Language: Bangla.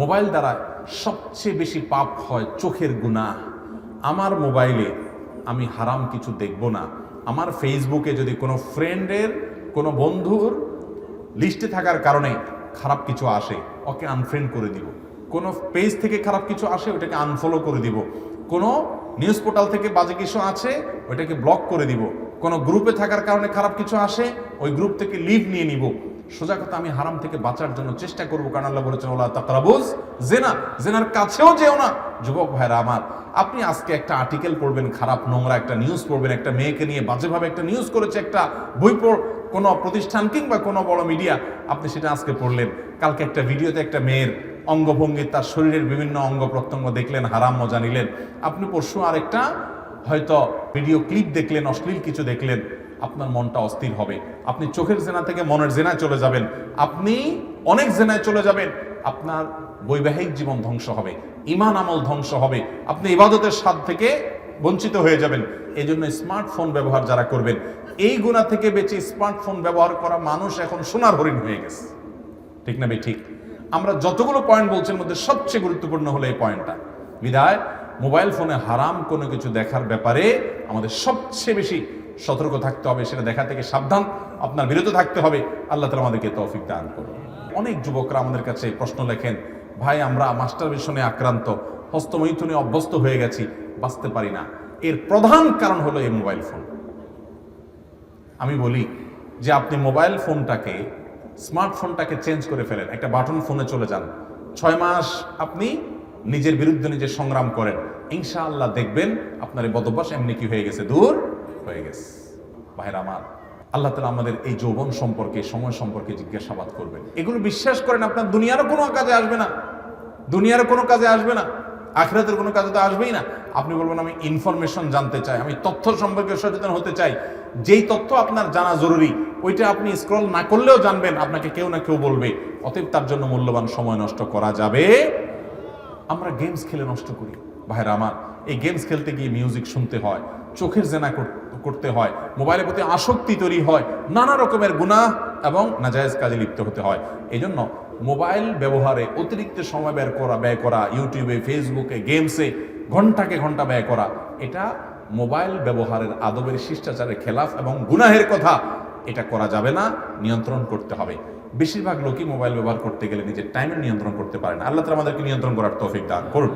মোবাইল দ্বারা সবচেয়ে বেশি পাপ হয় চোখের গুণা আমার মোবাইলে আমি হারাম কিছু দেখব না। আমার ফেসবুকে যদি কোনো ফ্রেন্ডের কোনো বন্ধুর লিস্টে থাকার কারণে খারাপ কিছু আসে, ওকে আনফ্রেন্ড করে দিব। কোনো পেজ থেকে খারাপ কিছু আসে, ওটাকে আনফলো করে দিব। কোনো নিউজ পোর্টাল থেকে বাজে কিছু আছে ওইটাকে ব্লক করে দিব। কোনো গ্রুপে থাকার কারণে খারাপ কিছু আসে, ওই গ্রুপ থেকে লিভ নিয়ে নিব। সোজা কথা আমি হারাম থেকে বাঁচার জন্য চেষ্টা করব, কারণ আল্লাহ বলেছেন, ওলা তাকরাবুজ জেনা। জেনার কাছেও যেও না। যুবক ভাইরা আমার, আপনি আজকে একটা আর্টিকেল পড়বেন, খারাপ নোংরা একটা নিউজ পড়বেন, একটা মেয়েকে নিয়ে বাজেভাবে একটা নিউজ করেছে, একটা বই কোনো প্রতিষ্ঠান কিংবা কোনো বড় মিডিয়া আপনি সেটা আজকে পড়লেন। কালকে একটা ভিডিওতে একটা মেয়ের অঙ্গভঙ্গি, তার শরীরের বিভিন্ন অঙ্গ প্রত্যঙ্গ দেখলেন, হারাম মজা নিলেন। আপনি পরশু আরেকটা হয়তো ভিডিও ক্লিপ দেখলেন, অশ্লীল কিছু দেখলেন। আপনার মনটা অস্থির হবে। আপনি চোখের জেনা থেকে মনের জেনায় চলে যাবেন। আপনি অনেক জেনায় চলে যাবেন। আপনার বৈবাহিক জীবন ধ্বংস হবে। ইমান আমল ধ্বংস হবে। আপনি ইবাদতের স্বাদ থেকে বঞ্চিত হয়ে যাবেন। এই জন্য স্মার্টফোন ব্যবহার যারা করবেন, এই গুণা থেকে বেঁচে স্মার্টফোন ব্যবহার করা মানুষ এখন সোনার হরিণ হয়ে গেছে। ঠিক না ভাই? ঠিক। আমরা যতগুলো পয়েন্ট বলছেন, মধ্যে সবচেয়ে গুরুত্বপূর্ণ হলো এই পয়েন্টটা বিদায়। মোবাইল ফোনে হারাম কোনো কিছু দেখার ব্যাপারে আমাদের সবচেয়ে বেশি সতর্ক থাকতে হবে, সেটা দেখা থেকে সাবধান আপনার বিরত থাকতে হবে। আল্লাহ তালা আমাদেরকে তৌফিক দান করুন। অনেক যুবকরা আমাদের কাছে প্রশ্ন লেখেন, ভাই, আমরা মাস্টার বেশনে আক্রান্ত, হস্তমৈথুনে অভ্যস্ত হয়ে গেছি, বাঁচতে পারি না। এর প্রধান কারণ হলো এই মোবাইল ফোন। আমি বলি যে আপনি মোবাইল ফোনটাকে, স্মার্টফোনটাকে চেঞ্জ করে ফেলেন। একটা বাটন ফোনে চলে যান। ছয় মাস আপনি নিজের বিরুদ্ধে নিজে সংগ্রাম করেন। ইনশাআল্লাহ দেখবেন আপনার এই বদভ্যাস এমনি কি হয়ে গেছে। দূর। হয়ে গেছে। ভাইরা আমার, আল্লাহ তালা আমাদের এই যৌবন সম্পর্কে, সময় সম্পর্কে জিজ্ঞাসাবাদ করবেন। এগুলো বিশ্বাস করেন, আপনার দুনিয়ারও কোনো কাজে আসবে না। দুনিয়ার কোনো কাজে আসবে না। আখরাতের কোনো কাজে তো আসবেই না। আপনি বলবেন, আমি ইনফরমেশন জানতে চাই, আমি তথ্য সম্পর্কে সচেতন হতে চাই। যেই তথ্য আপনার জানা জরুরি, ওইটা আপনি স্ক্রল না করলেও জানবেন, আপনাকে কেউ না কেউ বলবে। অতএব তার জন্য মূল্যবান সময় নষ্ট করা যাবে। আমরা গেমস খেলে নষ্ট করি। ভাইরা আমার, এই গেমস খেলতে গিয়ে মিউজিক শুনতে হয়, চোখের জেনা কর- করতে হয়। মোবাইলের প্রতি আসক্তি তৈরি হয়, নানা রকমের গুনাহ এবং নাজায়জ কাজে লিপ্ত হতে হয়। এই জন্য মোবাইল ব্যবহারে অতিরিক্ত সময় ব্যয় করা ব্যয় করা, ইউটিউবে, ফেসবুকে, গেমসে ঘন্টাকে ঘণ্টা ব্যয় করা, এটা মোবাইল ব্যবহারের আদবের শিষ্টাচারের খেলাফ এবং গুনাহের কথা। এটা করা যাবে না, নিয়ন্ত্রণ করতে হবে। বেশিরভাগ লোকই মোবাইল ব্যবহার করতে গেলে নিজের টাইমের নিয়ন্ত্রণ করতে পারে না। আল্লাহ আমাদেরকে নিয়ন্ত্রণ করার তৌফিক দান করুন।